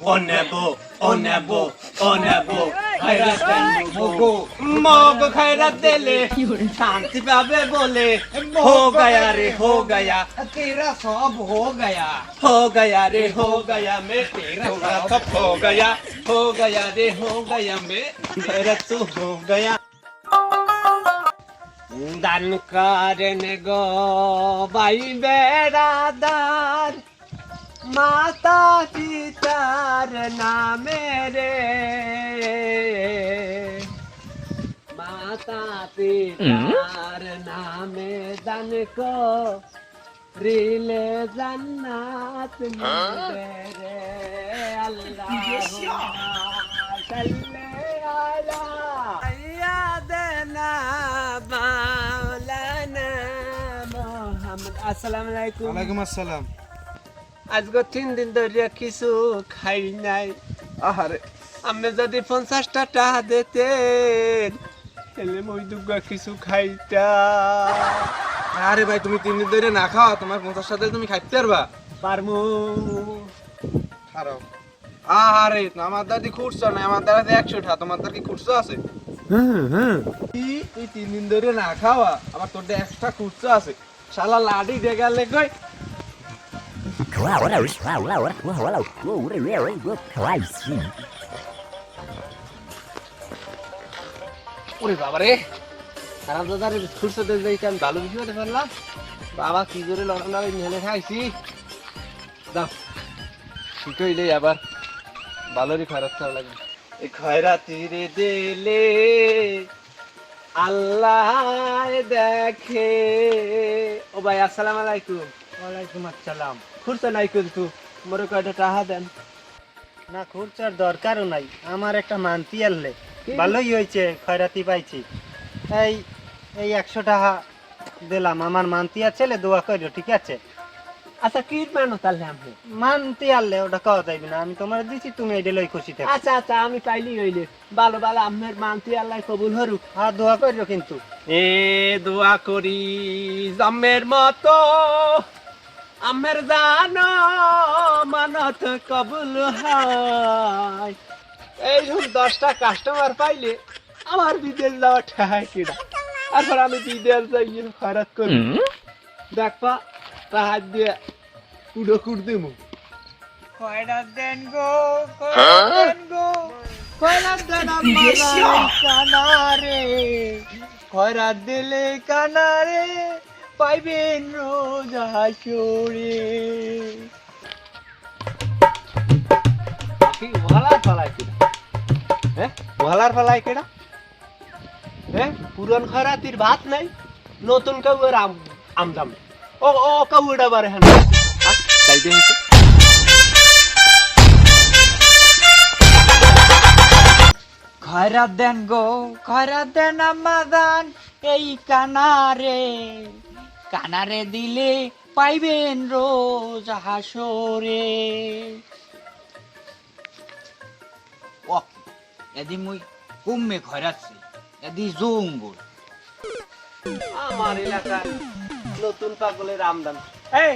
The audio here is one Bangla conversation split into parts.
O nebo, o nebo, o nebo, খৈরাতের মোগো মোগ খৈরাত দেলে শান্তি পাবে বলে হো গয়া রে হো গয়া তেরা সব হো গয়া হো গয়া রে হো গয়া মে তেরা সব হো গয়া হো গয়া রে হো গয়া মে তেরা তো হো গয়া দান কারণ গো বাই বেড়া দান মাতা পিতার নামে রে মাতা পিতার নামে দান কো রিলে জান্নাত মিলবে রে আল্লাহ সাইয়্যিদানা মাওলানা মুহাম্মদ আসসালামু আলাইকুম ওয়ালাইকুম আসসালাম আজকে তিন দিন ধরে কিছু খাই নাই। আহারে আমি যদি পঞ্চাশটা টাকা দিতেন তাহলে মই দুগা কিছু খাইতা। আরে ভাই তুমি তিন দিন ধরে না খাও তোমার পঞ্চাশ সাথে তুমি খাইতে পারবা? পারমু। খারাপ আরে আমার দাদি খুঁড়ছো না আমার দাদা একশো টা তোমার দাদি খুঁড়ছো আছে? কি? তুই তিন দিন ধরে না খাওয়া আমার তোর এক্সট্রা খুঁড়ছো আছে। শালা লাডি দেখালে কই? ওরে বাবা রে খারাপ দাদার দেশ যাইতে আমি ভালো কিছু হতে পারলাম। বাবা, কি করে লড়া লড়াই মেলে খাইছি। দাও ঠিক হইলে আবার ভালোরই খয়রাত খাওয়া লাগে এই খয়রাতি রে দিলে আল্লাহ দেখে। ও ভাই, আসসালামু আলাইকুম। ওয়ালাইকুম আসসালাম। খুরসো নাই কিন্তু মোরে কয়টা টাকা দেন? না খরচার দরকারও নাই। আমার একটা মানতি আনলে। ভালোই হয়েছে খয়রাতি পাইছি। এই এই একশো টাকা দিলাম। আমার মানতি আছে দোয়া করিও ঠিক আছে? আচ্ছা কি মানো তাহলে আমি মানতি আনলে ওটা খাওয়া যাইবে না। আমি তোমার দিছি তুমি এটা লই খুশি থাকো। আচ্ছা আচ্ছা আমি পাইলি হইলে। ভালো ভালো আমের মানতি আল্লাহ কবুল হরুক হ্যাঁ দোয়া করিও কিন্তু। এ দোয়া করি জম্মের মতো। আমের জানো মানত কবুল হয় এই ধরুন দশটা কাস্টমার পাইলে আমার বিদেশ যাওয়া ঠেহায় কিনা। তারপর আমি বিদেশ যাই খরচ করি। দেখবা তাহার দিয়ে কুড়ো কুড় দিমু কয়টা দেন গো দেন গো কয়টা দেন কানারে। খয়রা দিলে কানারে পাইবেন রোজ হাসরে। কি ওহালার ফলাই কিনা? হ্যাঁ ওহালার ফলাই কিনা? হ্যাঁ পুরন খরাতির ভাত নাই নতুন কাউয়ের আম আমদাম ও ও কাউটা বারে হ্যাঁ তাই দে হইছে খয়রাত দেন গো খয়রাত দেন আমাদান এই কানারে। কানারে দিলে পাইবেন রোজ হাসরে। এদি মুই কুম্মে খরাচ্ছি এদি জঙ্গল আমার এলাকার নতুন পাগলের আমদাম এই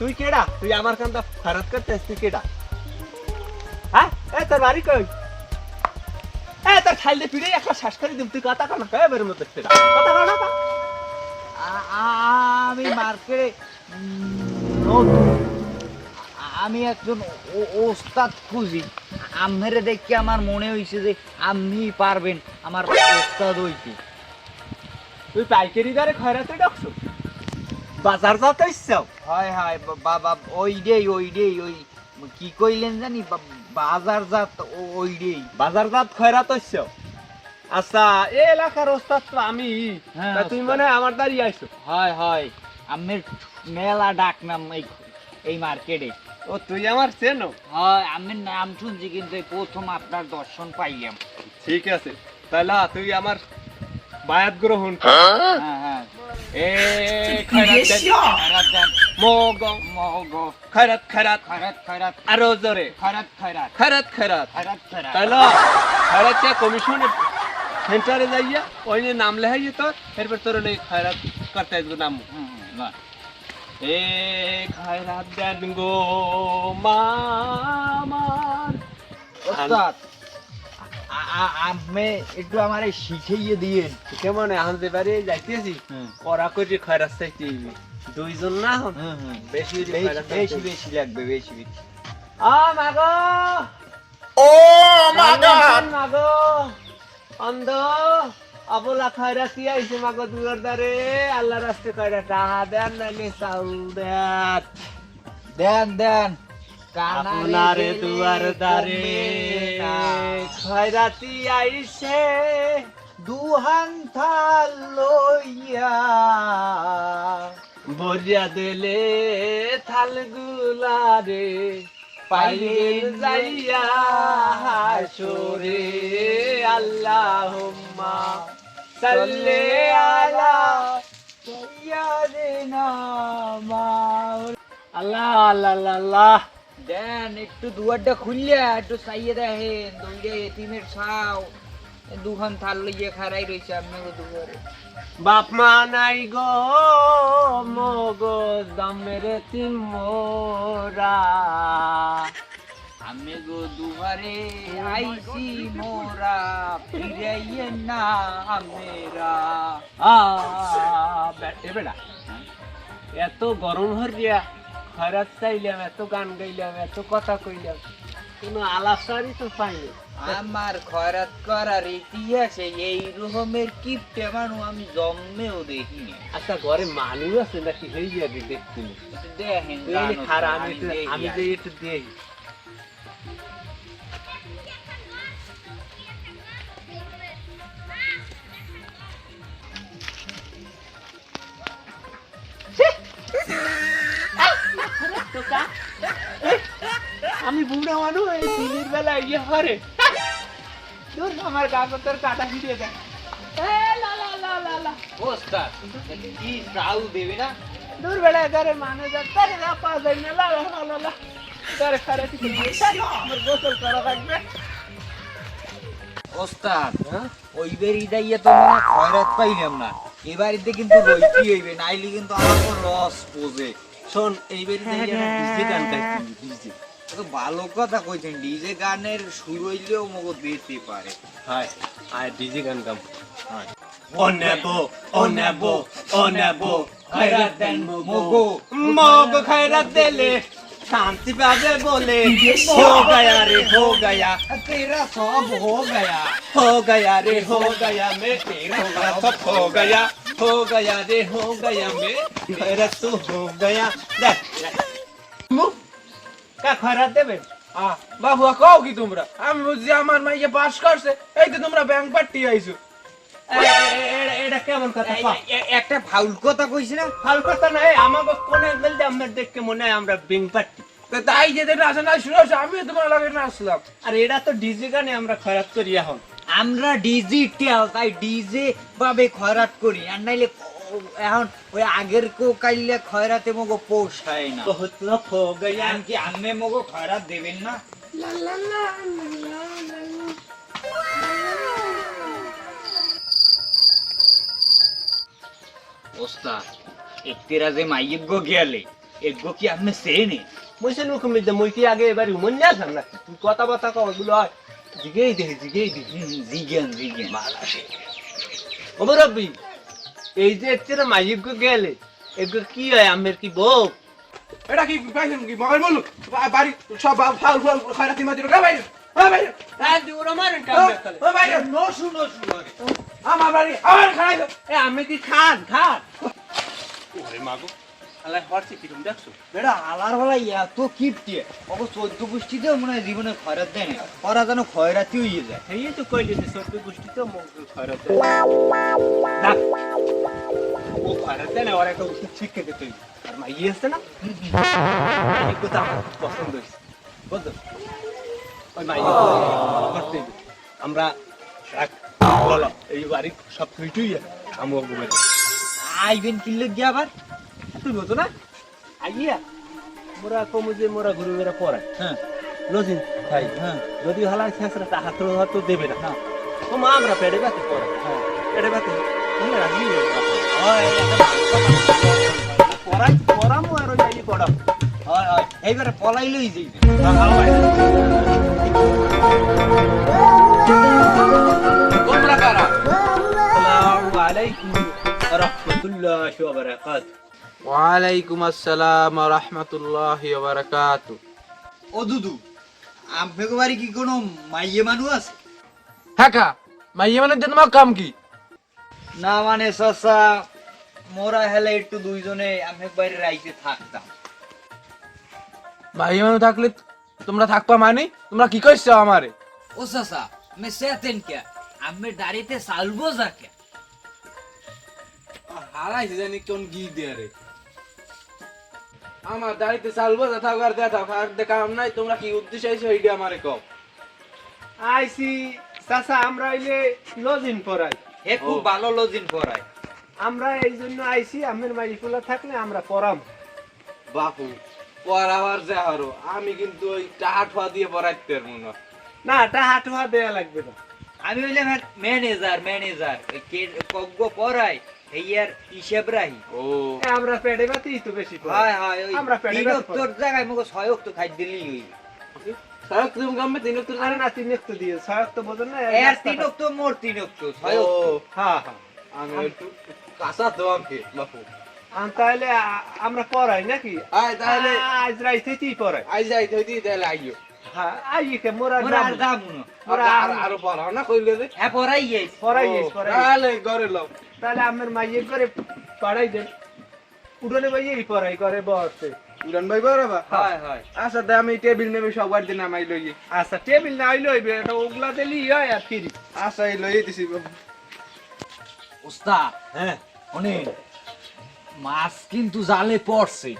তুই কেডা? তুই আমার কান্দা খরচ করতে তুই কেডা? হ্যাঁ? তোর বাড়ি কই? পিড়ে একটা শ্বাস করে দিম। তুই কথা কানা কয় কথা কানা আমি মার্কেটে আমি একজন ওস্তাদ খুঁজি। আমের দেখে আমার মনে হয়েছে যে আপনি পারবেন আমার ওস্তাদ হইতে। তুই পাইকারি দরে খয়রাতে ডাকছো বাজার যাতে ইচ্ছাও। হয় হয় বাবা ওই ডেই ওই ডেই ওই কি কইলেন জানি বা- বাজার জাত ও- ওই ডেই বাজার জাত খয়রাত ইচ্ছাও আচ্ছা এই এলাকার ওস্তাদ তো আমি। হ্যাঁ, তা তুই মনে আমার দাঁড়িয়ে আইছো? হয় হয়। আমের মেলা ডাক নাম এই এই মার্কেটে। ও তুই আমার চেনো? হয় আমি নাম শুনছি কিন্তু প্রথম আপনার দর্শন পাইলাম। ঠিক আছে। তাহলে তুই আমার বায়াত গ্রহণ। হ্যাঁ হ্যাঁ। এ খয়রাত মগ মগ। খয়রাত খয়রাত। খয়রাত খয়রাত। আরও জোরে। খয়রাত খয়রাত। খয়রাত খয়রাত। খয়রাত খয়রাত। তাহলে খয়রাত কমিশনে সেন্টারে যাইয়া ওই নাম লেখাইয়ে তোর এরপর তোর ওই খয়রাত করতে নাম। না। এ খয়রাত দেন গো আমার ওস্তাদ আমি একটু আমারে শিখিয়ে দিয়েন। কেমন আনতে পারি? যাইতেছি। ওরা কইছে খয়রাত চাইতে দুইজন না? হন বেশি বেশি বেশি বেশি লাগবে বেশি বেশি। আ মাগো! ও মা গড মাগো! অন্ধ আবলা খয়রাতি আইছে মাগো দুয়ার দারে আল্লাহ রাস্তে কয়রা টাহা দেন নাইলে চাউল দেন। দেন দেন। কানারে আপনারে দুয়ার দারে। খয়রাতি আইছে দুহান থাল লইয়া। বরিয়া দিলে থালগুলারে পাইলেন যাইয়া হাসরে আল্লাহুম্মা। সাল্লি আলা সাইয়্যিদিনা আল্লাহ আল্লাহ আল্লাহ, দেন একটু দুয়ারটা খুললে একটু চাইয়ে দেখেন দুইটা এতিমের ছাও। দুখান থাল লইয়া খারাই রয়েছে আপনাকে দুয়ারে। বাপ মা নাই গো, মগো দমের তিমোরা আমি গো দুয়ারে আইছি মোরা, ফিরাইয়ে না আমেরা। আ বেটে, এত গরম হরিয়া, খরাত চাইলাম, এত গান গাইলাম, এত কথা কইলাম, কোনো আলাসারই তো পাইনি। আমার খয়রাত করার ইতিহাসে এই রকমের কিপটে মানুষ আমি জন্মেও দেখিনি। আচ্ছা ঘরে মানুষ আছে নাকি? হয়ে যাবে দেখছি দেখেন আমি দেখি আমি যে একটু দেখি। আমি বুড়া মানুষ দিনের বেলা ইয়ে হরে। দূর আমার কাটা লা, লা, লা, লা। ওস্তাদ কি চাউ দেবে না? দূর বেলা ঘরে মানুষ যাচ্ছে না পাওয়া যায় না লা, লা, লা, লা, লা। ঘরে খারে থেকে দিয়ে যাই, আমার গোসল করা লাগবে। ওস্তাদ হ্যাঁ? ওই বেরি তো মনে খয়রাত পাইলাম না। এবারিতে কিন্তু রইতে হইবে নাইলে কিন্তু আমার লস পোজে শোন এই বেরি তো ভালো কথা কইছেন ডিজে গানের সুর হইলেও মগো দিতে পারে হাই আয় ডিজে গান গাম ও নেবো ও নেবো ও নেবো খয়রাত দেন মগো মগো খয়রাত দিলে শান্তি পাবে বলে हो गया रे हो गया तेरा सब हो गया हो गया रे हो गया मैं तेरा सब हो गया हो गया रे हो गया मैं खैरत तू हो गया देख কা খয়রাত দেবেন? বাবুয়া কও কি তোমরা? আমি বুঝছি আমার মাইকে পাস করছে এই তো তোমরা ব্যাংক পার্টি আইছো। এ- এ- এ- এটা কেমন কথা? একটা ফাউল কথা কইছি না? ভালো কথা নাই আমাকে কোনে বলতে আমরা দেখতে মনে হয় তাই যেতে নাচা না আমিও তোমার লগে নাচলাম। আর এটা তো ডিজে গানে আমরা খয়রাত করি এখন। আমরা ডিজিটাল তাই ডিজে ভাবে খয়রাত করি আর নাইলে এখন ওই আগের কো কাইলে খয়রাতে মগো পোষায় না। বহুত লোক হো গয়া আমি কি আন্নে মগো খয়রাত দেবেন না? ওস্তাদ একতেরা যে মাইয়ের গো গেলে এগো কি আপনি সেনে মুইছে নুকুম দিতে মুই কি আগে এবারে মন না থাম না তুই কথা কথা কও এগুলো হয়। জিগেই দে জিগেই দি। জিগেন জিগেন। ওমর রব্বি এই যে এত্তিরা মাইক গেলে এগুলো কি হয় আমের কি বউ এটা কি পাইছেন কি? মগল বলু বাড়ি সব ফাউল ফাউল খারাপ মাটি রে বাইরে ও বাইরে। হ্যাঁ দিওরা মারেন ও কাম দেখালে ও বাইরে। নো শুনো শুনো আমার বাড়ি আমার খাই এ আমি কি খান খান ওরে মাগো আল্লাহ হরছে কিরম দেখছ? বেড়া আলার বেলা এত কিপটে। ওকে চোদ্দ পুষ্টিতেও মনে হয় জীবনে খয়রাত দেয় না ওরা যেন খয়রাতি হয়ে যায়। এই তো কইলি যে সত্য তো মগ খয়রাত দেয়। দেখ ও খয়রাত দেয় না ওর একটা ওষুধ দিতে আছে না? এই কথা আমার খুব পছন্দ হয়েছে। বুঝছ ওই মাই করতে আমরা বলো এই বাড়ি সব তুই আমও ঘুমে আইবেন কিনলে গিয়ে আবার। তুই বুঝো না? আইয়া। মোরা কমু যে মোরা ঘুরে মেরা পড়ায়। হ্যাঁ। লজিন হ্যাঁ। যদি হালাই ছেঁচড়া তা হাত হাত দেবে না। ও মা আমরা পেড়ে বাতে পড়ে পেড়ে বাতে রাজি পড়াই পড়ামু আর ওই পড়াম। হয় হয়। এইবারে পলাইলই যাইবে তোমরা কারা? আসসালামু আলাইকুম রহমতুল্লাহি ওয়া বারাকাতুহু। ওয়ালাইকুম আসসালাম রহমতুল্লাহ বারাকাত ও দুদু আম্পেকে বাড়ি কি কোনো মাইয়ে মানুষ আছে? হ্যাঁ মাইয়া মানে জন্ম কাম কি? না মানে সসা মোরা হেলে একটু দুইজনে আম্পেক বাড়ি রাইতে থাকতাম। মানে থাকলে তোমরা থাকবা মানে? তোমরা কি কইছো আমারে? ও চাচা আমি সেতেন কে? আমি দাড়িতে সালবো যাকে। হারাইছে জানি কোন গি দিয়ে রে। আমার দাড়িতে চালবো যা থাকার দেয়া থাক আর কাম নাই তোমরা কি উদ্দেশ্য আইছো এইটা আমারে কও? আইসি চাচা আমরা আইলে লজিন পড়াই। হে খুব ভালো লজিন পড়ায়। আমরা এই জন্য আইসি আমের মাইকুলা থাকলে আমরা পড়াম। বাপু পড়াবার যা হারো আমি কিন্তু ওই টাহা ঠোয়া দিয়ে পড়াইতে পারব না। না টা হাটুয়া দেয়া লাগবে না। আমি হইলাম ম্যানেজার ম্যানেজার কে কগ্গ পড়াই হেয়ার হিসেব রাহি। ও। আমরা পেটে বাতি তো বেশি। হয় হয় ওই আমরা পেটে ব্যথা অক্টর জায়গায় মুখে ছয় অক্ট খাই দিলেই হইল সারা তুমি গামে তিন উত্তর না তিন একটু দিয়ে ছয় তো বোঝেন না এর তিন মোর তিন ছয় হ্যাঁ হ্যাঁ। আমি একটু কাঁচা তো আমাকে বাপু আম তাহলে আ- আমরা পড়াই নাকি? আয় তাহলে। আজ রাইতেই পড়াই। আই যাই তুই দি তাহলে আইও। হ্যাঁ আই কে মোরা মোরা আর যাব। যাব না। মোরা আর আর- আরও পড়াও না কইলে রে হ্যাঁ পড়াই গেছে পড়াই ও, গেছি, পড়াই গেছি। তাহলে ঘরে লও। তাহলে আমার মাইয়ে করে পড়াই দেন। উঠোনে ভাই এই পড়াই করে বসে। উড়ান ভাই বরাবা হয় হয়। আচ্ছা দে আমি টেবিল নেবে সবার দিন আমাই লই আচ্ছা টেবিল না আইলো এটা ওগুলা দিলি হয় আর ফিরি। আচ্ছা এই লই দিছি ওস্তাদ হ্যাঁ। অনেক মাছ কিন্তু জালে পড়ছে।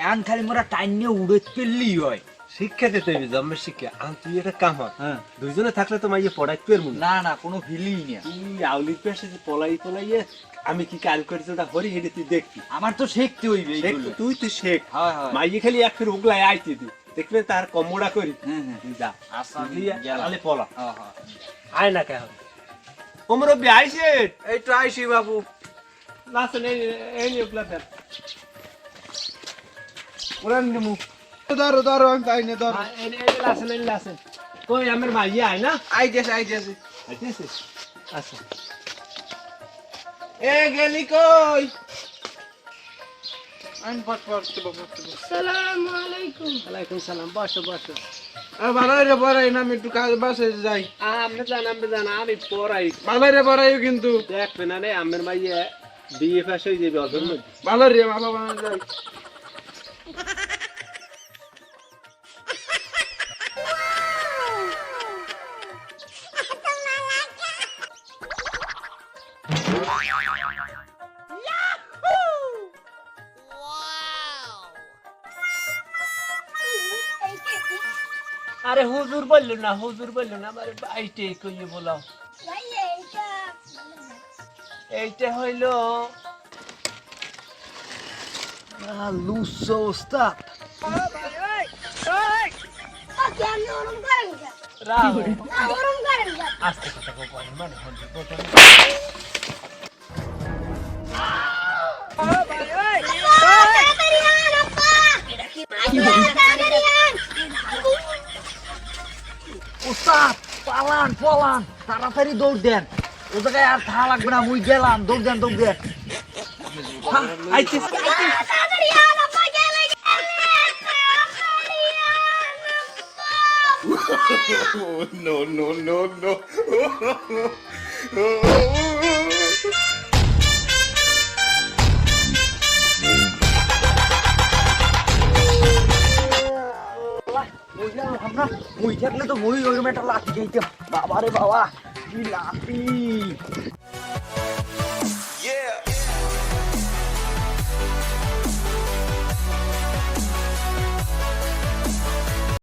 এখন খালি মোরা নিয়ে উড়ে পেললেই হয়। শিক্ষা দিতে জন্মে শিক্ষা। আম তুই একটা কাম হয় হ্যাঁ। দুইজনে থাকলে তো মাইয়ে পড়াই না। না কোনো না তুই আউলির পেশে যে পলাই পলাইয়ে আমি কি কাল করেছি ওটা হরি হেঁটে তুই দেখবি। আমার তো শিখতে হইবে এইগুলো। তুই তুই শেখ। হয় হয়। মাইয়ে খালি এক ফির উগলাই আইতে তুই দেখবে তার কমোড়া করি। হ্যাঁ হ্যাঁ। তুই যা। আচ্ছা গেলাম। পলা। হ্যাঁ হ্যাঁ। আয় না কেন ওমর অব্দি আইসে এই তো আইসি বাবু। লাসেন এই এই নিয়ে দেন। উড়ান নিমু ধরো ধরো আমি তাই নে ধরো। হ্যাঁ, এই এই লাসেন এই লাসেন কই আমার ভাই আয় না? আই গেছে আই গেছে আচ্ছা। এ গেলি কই? আমি পট পট বাবু সালাম আলাইকুম। ওয়ালাইকুম সালাম বসো বসো। আর ভালো রে পড়াই না আমি একটু কাজ বাসে যাই। আমি জান আমরা জান আমি পড়াই। ভালো রে পড়াইও কিন্তু। দেখবে না রে আমার মাইয়ে বিয়ে ফাঁস হয়ে যাবে অধর্ম ভালো রে ভালো ভালো যাই। আরে হুজুর বলল না হুজুর বলল না আমার বাইটে কইয়ে বলাও। এইটা হইল লুসো ওস্তাদ। করেন আস্তে কথা বল মানে পালান তাড়াতাড়ি দৌড় দেন। ও জায়গায় আর থা লাগবে না মুই গেলাম দৌড় দেন দৌড় দেন। no, no, no, no, বাবা রে বাবা কি লাঠি?